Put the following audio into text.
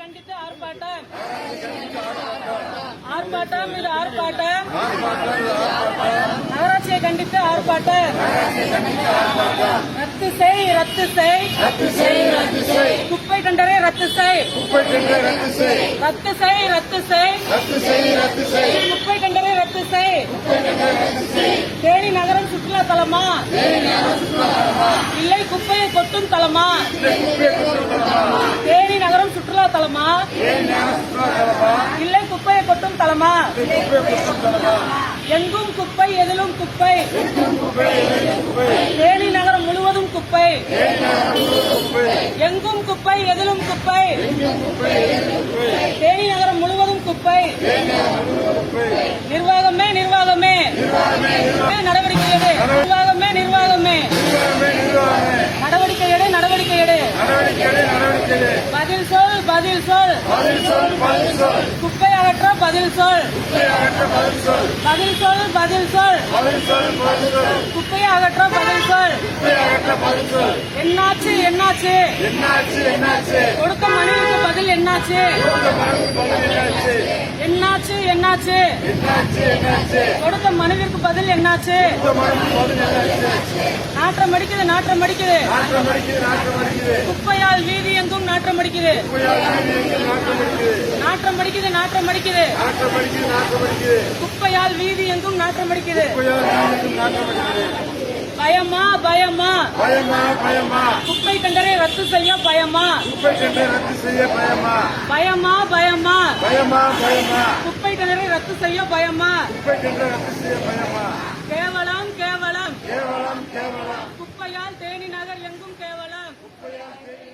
கண்டித்து ஆர்ப்பாட்டம். ஆர்ப்பாட்டம் இது ஆர்ப்பாட்டம். நகராட்சியை கண்டித்து ஆர்ப்பாட்டம். ரத்து செய் ரத்து செய். குப்பை கண்டரை ரத்து செய். ரத்து செய் ரத்து செய். குப்பை கண்டரை ரத்து செய். தேனி நகரம் சுற்றுலா தலமா? இல்லை குப்பையை கொட்டும் தலமா? சுற்றுலா தலமா? இல்லை குப்பையை கொட்டும் தலமா? எங்கும் குப்பை எதிலும் குப்பை. தேனி நகரம் முழுவதும் குப்பை. எங்கும் குப்பை எதிலும் குப்பை. தேனி நகரம் முழுவதும் குப்பை. சொல். பதில் சொல் குப்பை அகற்ற பதில் சொல். பதில் சொல். பதில் சொல் குப்பையை அகற்ற பதில் சொல். என்னாச்சு என்னாச்சு? என்னாச்சு என்னாச்சு? கொடுத்த மனுவுக்கு பதில் என்னாச்சு? என்னாச்சு என்னாச்சு என்னாச்சு? என்னாச்சு? கொடுத்த மனுவிற்கு பதில் என்னாச்சு? நாற்றம் அடிக்குது நாற்றம் அடிக்குது. குப்பையால் வீதி எங்கும் நாற்றம் அடிக்குது. நாற்றம் அடிக்குது. நாற்றம் அடிக்குது குப்பையால் வீதி எங்கும் நாற்றம் அடிக்குது. பயமா பயமா? பயமா பயமா? குப்பை டெண்டரை ரத்து செய்ய பயமா? குப்பை டெண்டரை ரத்து செய்ய பயமா? பயமா பயமா? பயமா பயமா? குப்பை ரத்து செய்ய பயமா? கேவலம் கேவலம். கேவலம் கேவலம். குப்பையால் தேனி நகர் எங்கும் கேவலம். குப்பையால் தேனி